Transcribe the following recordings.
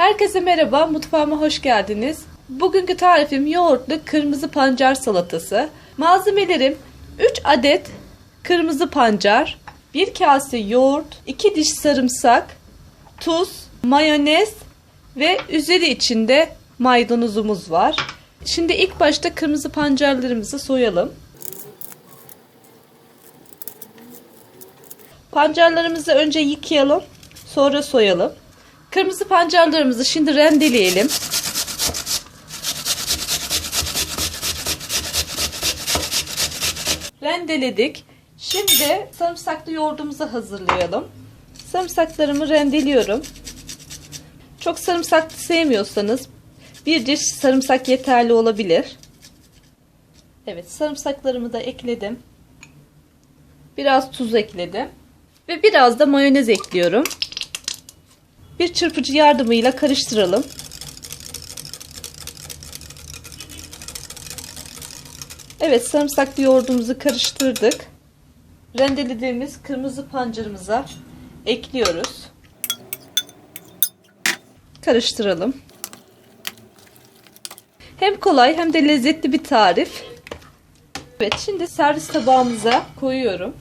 Herkese merhaba, mutfağıma hoş geldiniz. Bugünkü tarifim yoğurtlu kırmızı pancar salatası. Malzemelerim 3 adet kırmızı pancar, 1 kase yoğurt, 2 diş sarımsak, tuz, mayonez ve üzeri içinde maydanozumuz var. Şimdi ilk başta kırmızı pancarlarımızı soyalım. Pancarlarımızı önce yıkayalım, sonra soyalım. Kırmızı pancarlarımızı şimdi rendeleyelim. Rendeledik. Şimdi sarımsaklı yoğurdumuzu hazırlayalım. Sarımsaklarımı rendeliyorum. Çok sarımsaklı sevmiyorsanız bir diş sarımsak yeterli olabilir. Evet sarımsaklarımı da ekledim. Biraz tuz ekledim. Ve biraz da mayonez ekliyorum. Bir çırpıcı yardımıyla karıştıralım. Evet sarımsaklı yoğurdumuzu karıştırdık. Rendelediğimiz kırmızı pancarımıza ekliyoruz. Karıştıralım. Hem kolay hem de lezzetli bir tarif. Evet şimdi servis tabağımıza koyuyorum.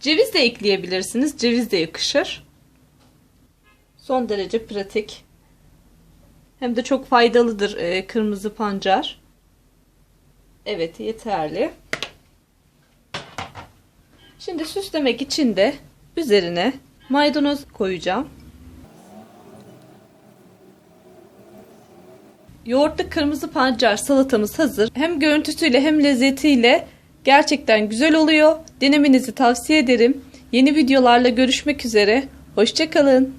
Ceviz de ekleyebilirsiniz. Ceviz de yakışır. Son derece pratik. Hem de çok faydalıdır e, kırmızı pancar. Evet yeterli. Şimdi süslemek için de üzerine maydanoz koyacağım. Yoğurtlu kırmızı pancar salatamız hazır. Hem görüntüsüyle hem lezzetiyle gerçekten güzel oluyor. Denemenizi tavsiye ederim. Yeni videolarla görüşmek üzere. Hoşçakalın.